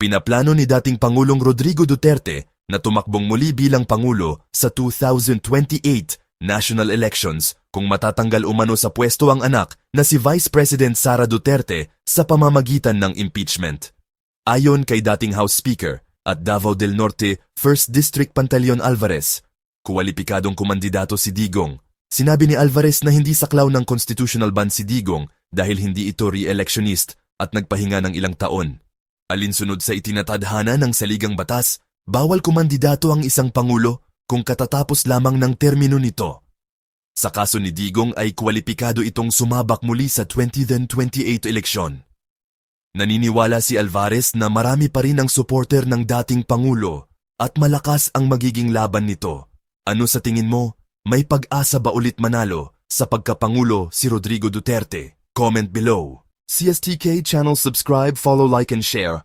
Pinaplano ni dating Pangulong Rodrigo Duterte na tumakbong muli bilang Pangulo sa 2028 national elections kung matatanggal umano sa pwesto ang anak na si Vice President Sara Duterte sa pamamagitan ng impeachment. Ayon kay dating House Speaker at Davao del Norte 1st District Pantaleon Alvarez, kuwalipikadong kumandidato si Digong. Sinabi ni Alvarez na hindi saklaw ng constitutional ban si Digong dahil hindi ito re-electionist at nagpahinga ng ilang taon. Alinsunod sa itinatadhana ng saligang batas, bawal kumandidato ang isang pangulo kung katatapos lamang ng termino nito. Sa kaso ni Digong ay kwalipikado itong sumabak muli sa 2028 eleksyon. Naniniwala si Alvarez na marami pa rin ang supporter ng dating Pangulo at malakas ang magiging laban nito. Ano sa tingin mo? May pag-asa ba ulit manalo sa pagkapangulo si Rodrigo Duterte? Comment below. CSTK channel subscribe, follow, like, and share